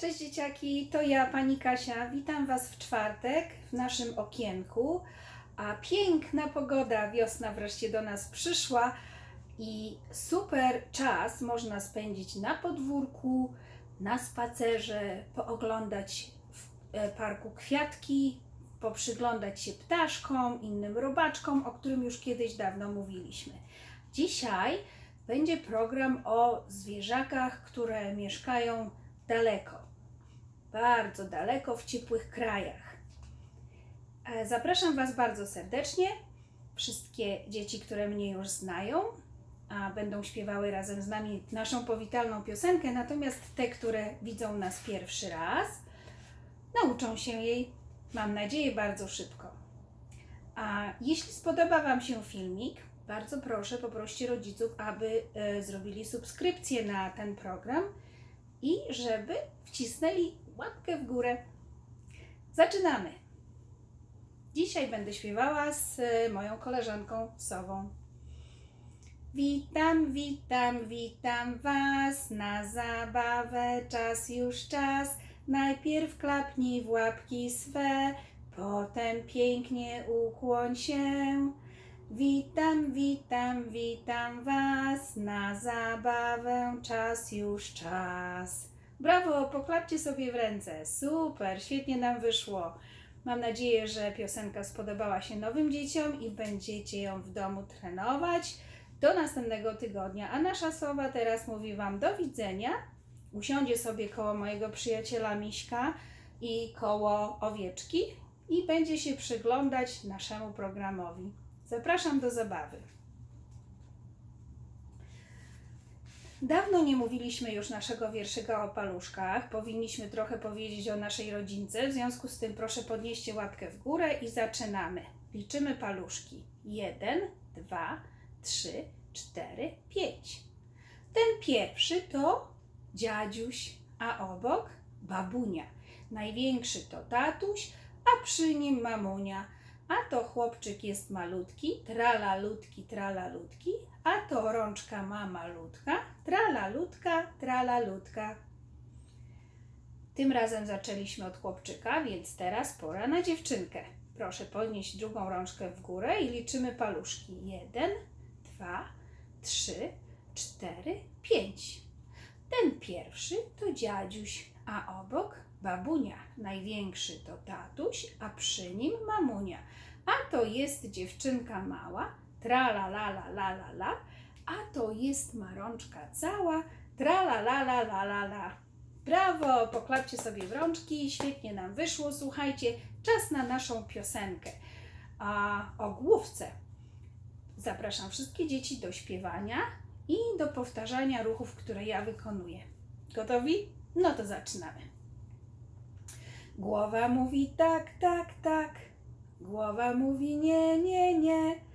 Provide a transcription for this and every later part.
Cześć dzieciaki, to ja, pani Kasia. Witam Was w czwartek w naszym okienku. A piękna pogoda, wiosna wreszcie do nas przyszła i super czas można spędzić na podwórku, na spacerze, pooglądać w e, parku kwiatki, poprzyglądać się ptaszkom, innym robaczkom, o którym już kiedyś dawno mówiliśmy. Dzisiaj będzie program o zwierzakach, które mieszkają daleko, bardzo daleko w ciepłych krajach. E, Zapraszam Was bardzo serdecznie. Wszystkie dzieci, które mnie już znają, a będą śpiewały razem z nami naszą powitalną piosenkę, natomiast te, które widzą nas pierwszy raz, nauczą się jej, mam nadzieję, bardzo szybko. A jeśli spodoba Wam się filmik, bardzo proszę, poproście rodziców, aby e, zrobili subskrypcję na ten program i żeby wcisnęli łapkę w górę. Zaczynamy! Dzisiaj będę śpiewała z e, moją koleżanką Sową. Witam, witam, witam Was na zabawę, czas już czas. Najpierw klapnij w łapki swe, potem pięknie ukłoń się. Witam, witam, witam Was na zabawę, czas już czas. Brawo, poklapcie sobie w ręce. Super, świetnie nam wyszło. Mam nadzieję, że piosenka spodobała się nowym dzieciom i będziecie ją w domu trenować do następnego tygodnia. A nasza sowa teraz mówi Wam do widzenia. Usiądzie sobie koło mojego przyjaciela Miśka i koło owieczki i będzie się przyglądać naszemu programowi. Zapraszam do zabawy. Dawno nie mówiliśmy już naszego wierszyka o paluszkach. Powinniśmy trochę powiedzieć o naszej rodzince. W związku z tym proszę podnieście łapkę w górę i zaczynamy. Liczymy paluszki. Jeden, dwa, trzy, cztery, pięć. Ten pierwszy to dziadziuś, a obok babunia. Największy to tatuś, a przy nim mamunia. A to chłopczyk jest malutki, tralalutki, tralalutki, a to rączka ma malutka, tralalutka, tralalutka. Tym razem zaczęliśmy od chłopczyka, więc teraz pora na dziewczynkę. Proszę podnieść drugą rączkę w górę i liczymy paluszki. Jeden, dwa, trzy, cztery, pięć. Ten pierwszy to dziadziuś, a obok babunia. Największy to tatuś, a przy nim mamunia. A to jest dziewczynka mała, tra la la la la la la, a to jest marączka cała, tra la la la la la la. Brawo, poklapcie sobie w rączki, świetnie nam wyszło. Słuchajcie, czas na naszą piosenkę. A o główce zapraszam wszystkie dzieci do śpiewania i do powtarzania ruchów, które ja wykonuję. Gotowi? No to zaczynamy. Głowa mówi tak, tak, tak. Głowa mówi nie, nie, nie.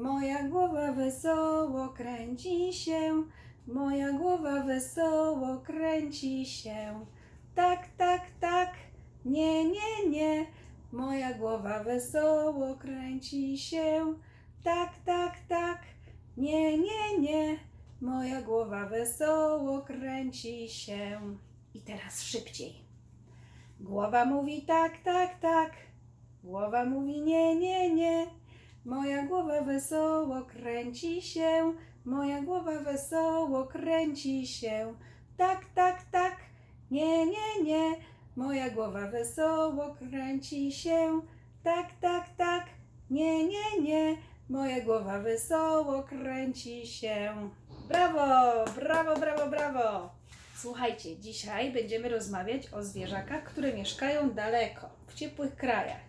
Moja głowa wesoło kręci się. Moja głowa wesoło kręci się. Tak, tak, tak. Nie, nie, nie. Moja głowa wesoło kręci się. Tak, tak, tak. Nie, nie, nie. Moja głowa wesoło kręci się. I teraz szybciej. Głowa mówi tak, tak, tak. Głowa mówi nie, nie, nie. Moja głowa wesoło kręci się. Moja głowa wesoło kręci się. Tak, tak, tak. Nie, nie, nie. Moja głowa wesoło kręci się. Tak, tak, tak. Nie, nie, nie. Moja głowa wesoło kręci się. Brawo, brawo, brawo, brawo. Słuchajcie, dzisiaj będziemy rozmawiać o zwierzakach, które mieszkają daleko, w ciepłych krajach.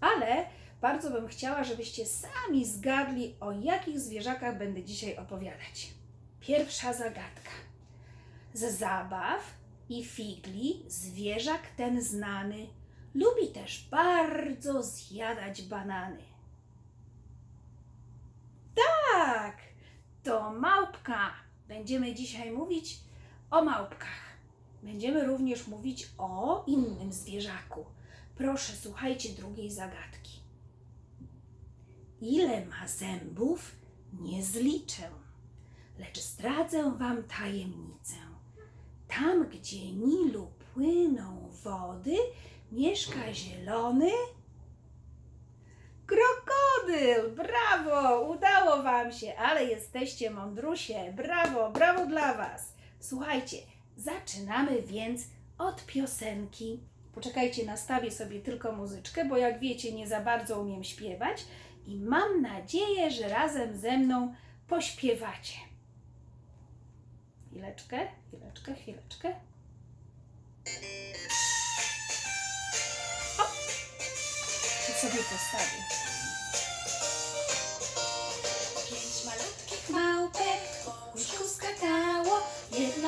Ale bardzo bym chciała, żebyście sami zgadli, o jakich zwierzakach będę dzisiaj opowiadać. Pierwsza zagadka. Z zabaw i figli zwierzak ten znany lubi też bardzo zjadać banany. Tak, to małpka. Będziemy dzisiaj mówić o małpkach. Będziemy również mówić o innym zwierzaku. Proszę, słuchajcie drugiej zagadki. Ile ma zębów, nie zliczę, lecz zdradzę wam tajemnicę. Tam, gdzie Nilu płyną wody, mieszka zielony krokodyl. Brawo! Udało Wam się, ale jesteście mądrusie. Brawo, brawo dla Was. Słuchajcie, zaczynamy więc od piosenki. Poczekajcie, nastawię sobie tylko muzyczkę, bo jak wiecie, nie za bardzo umiem śpiewać i mam nadzieję, że razem ze mną pośpiewacie. Chwileczkę, chwileczkę, chwileczkę. O! To sobie postawię.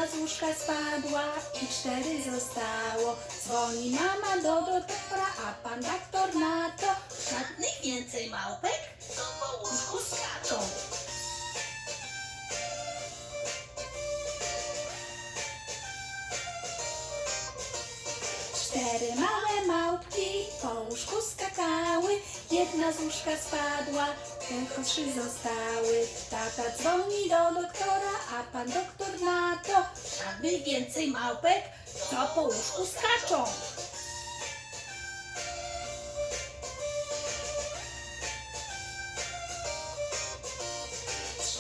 Jedna z łóżka spadła i cztery zostało. Dzwoni mama do doktora, a pan doktor na to Żadnych więcej małpek, to po łóżku skaczą. Cztery małe małpki po łóżku skakały, jedna z łóżka spadła, tylko trzy zostały. Tata dzwoni do doktora, a pan doktor na to Żadnych więcej małpek, to po łóżku skaczą.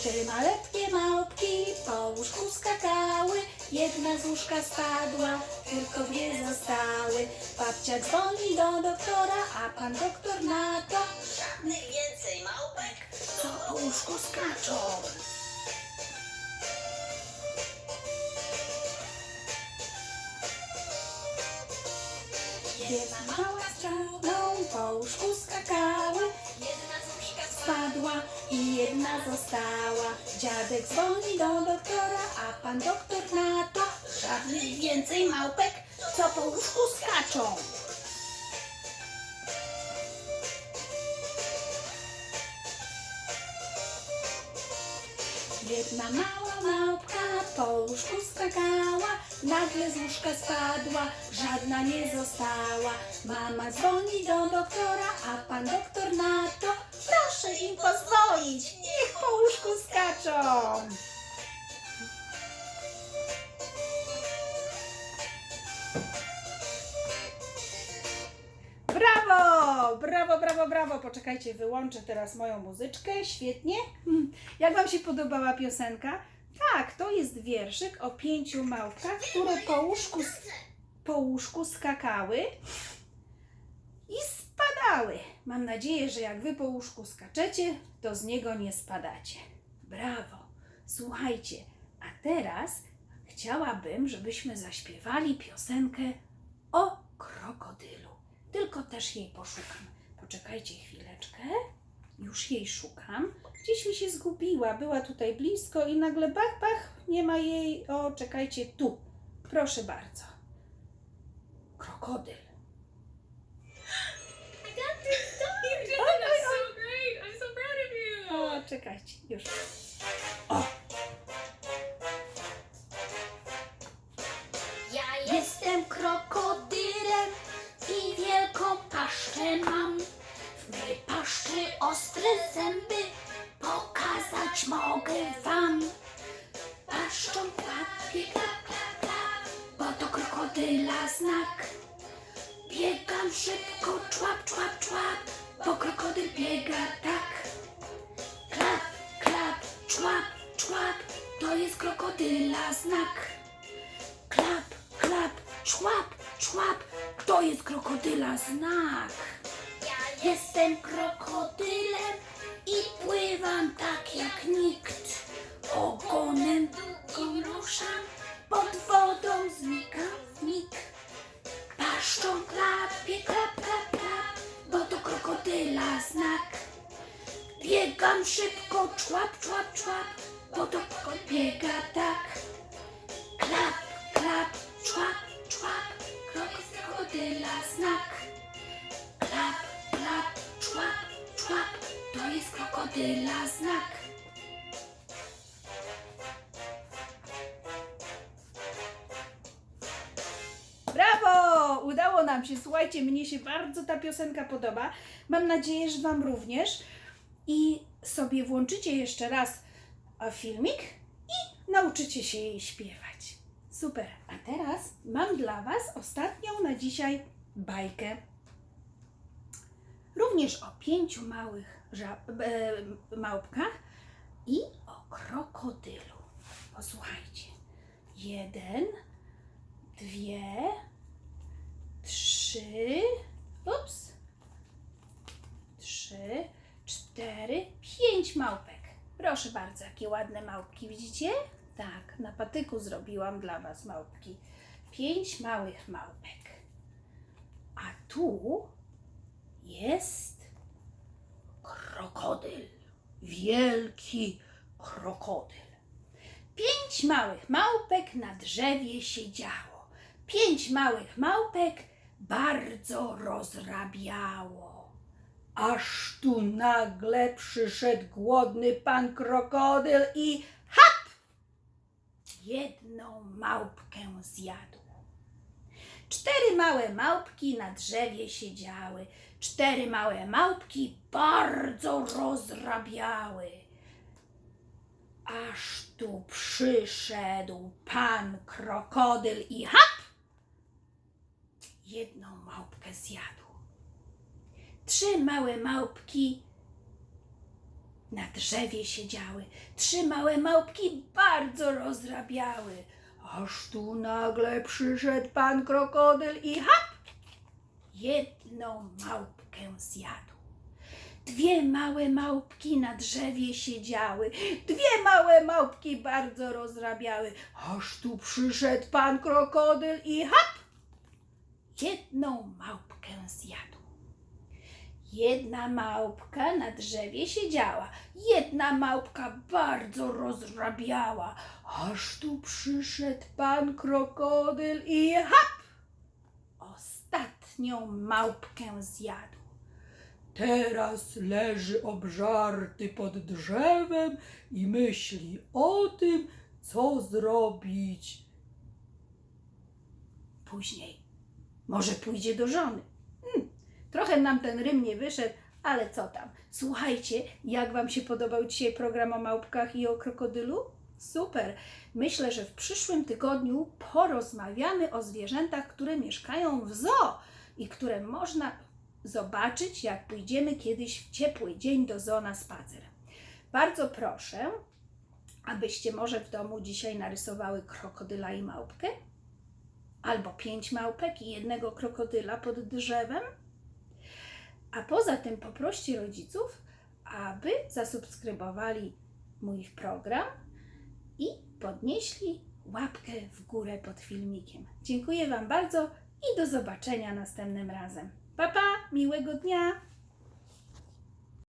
Trzy maletkie małpki po łóżku skakały, jedna z łóżka spadła, tylko dwie zostały. Babcia dzwoni do doktora, a pan doktor na to Żadnych więcej małpek, co po łóżku skaczą. Jedna mała strzałą po łóżku skakały, jedna z spadła i jedna została. Dziadek dzwoni do doktora, a pan doktor na to Żadnych więcej małpek, to po łóżku skaczą. Jedna mała małpka po łóżku skakała, nagle z łóżka spadła, żadna nie została. Mama dzwoni do doktora, a pan doktor na to proszę im pozwolić, niech po skaczą. Brawo! Brawo, brawo, brawo! Poczekajcie, wyłączę teraz moją muzyczkę. Świetnie. Hmm. Jak Wam się podobała piosenka? Tak, to jest wierszyk o pięciu małpkach, które po łóżku, po łóżku skakały i spadały. Mam nadzieję, że jak Wy po łóżku skaczecie, to z niego nie spadacie. Brawo! Słuchajcie, a teraz chciałabym, żebyśmy zaśpiewali piosenkę o krokodylu. Tylko też jej poszukam. Poczekajcie chwileczkę. Już jej szukam. Gdzieś mi się zgubiła. Była tutaj blisko i nagle bach, bach, nie ma jej. O, czekajcie, tu. Proszę bardzo. Krokodyl. Czekajcie, już. O, Ja jestem krokodylem i wielką paszczę mam. W mej paszczy ostre zęby pokazać mogę wam. Paszczą klap, klap, bo to krokodyla znak. Biegam szybko, człap, człap, człap, bo krokodyl biega tak. Człap, człap, to jest krokodyla znak. Klap, klap, człap, człap, to jest krokodyla znak. Ja jestem krokodylem i pływam tak jak nikt. Ogonem długim ruszam, pod wodą znikam mig. Paszczą klapie, klap, klap, klap, bo to krokodyla znak. Biegam szybko, człap, człap, człap, kot biega tak. Klap, klap, człap, człap, krokodyla znak. Klap, klap, człap, człap, to jest krokodyla znak. Brawo! Udało nam się. Słuchajcie, mnie się bardzo ta piosenka podoba. Mam nadzieję, że Wam również. I sobie włączycie jeszcze raz e, filmik i nauczycie się jej śpiewać. Super. A teraz mam dla Was ostatnią na dzisiaj bajkę. Również o pięciu małych żab- e, małpkach i o krokodylu. Posłuchajcie. Jeden, dwie, trzy, ups, trzy, cztery, pięć małpek. Proszę bardzo, jakie ładne małpki, widzicie? Tak, na patyku zrobiłam dla Was małpki. Pięć małych małpek. A tu jest krokodyl. Wielki krokodyl. Pięć małych małpek na drzewie siedziało. Pięć małych małpek bardzo rozrabiało. Aż tu nagle przyszedł głodny pan krokodyl i hap! Jedną małpkę zjadł. Cztery małe małpki na drzewie siedziały. Cztery małe małpki bardzo rozrabiały. Aż tu przyszedł pan krokodyl i hap! Jedną małpkę zjadł. Trzy małe małpki na drzewie siedziały. Trzy małe małpki bardzo rozrabiały. Aż tu nagle przyszedł pan krokodyl i hap! Jedną małpkę zjadł. Dwie małe małpki na drzewie siedziały. Dwie małe małpki bardzo rozrabiały. Aż tu przyszedł pan krokodyl i hap! Jedną małpkę zjadł. Jedna małpka na drzewie siedziała. Jedna małpka bardzo rozrabiała. Aż tu przyszedł pan krokodyl i hap! Ostatnią małpkę zjadł. Teraz leży obżarty pod drzewem i myśli o tym, co zrobić. Później. Może pójdzie do żony. Trochę nam ten rym nie wyszedł, ale co tam. Słuchajcie, jak Wam się podobał dzisiaj program o małpkach i o krokodylu? Super. Myślę, że w przyszłym tygodniu porozmawiamy o zwierzętach, które mieszkają w zoo i które można zobaczyć, jak pójdziemy kiedyś w ciepły dzień do zoo na spacer. Bardzo proszę, abyście może w domu dzisiaj narysowały krokodyla i małpkę, albo pięć małpek i jednego krokodyla pod drzewem. A poza tym poproście rodziców, aby zasubskrybowali mój program i podnieśli łapkę w górę pod filmikiem. Dziękuję Wam bardzo i do zobaczenia następnym razem. Pa, pa, miłego dnia!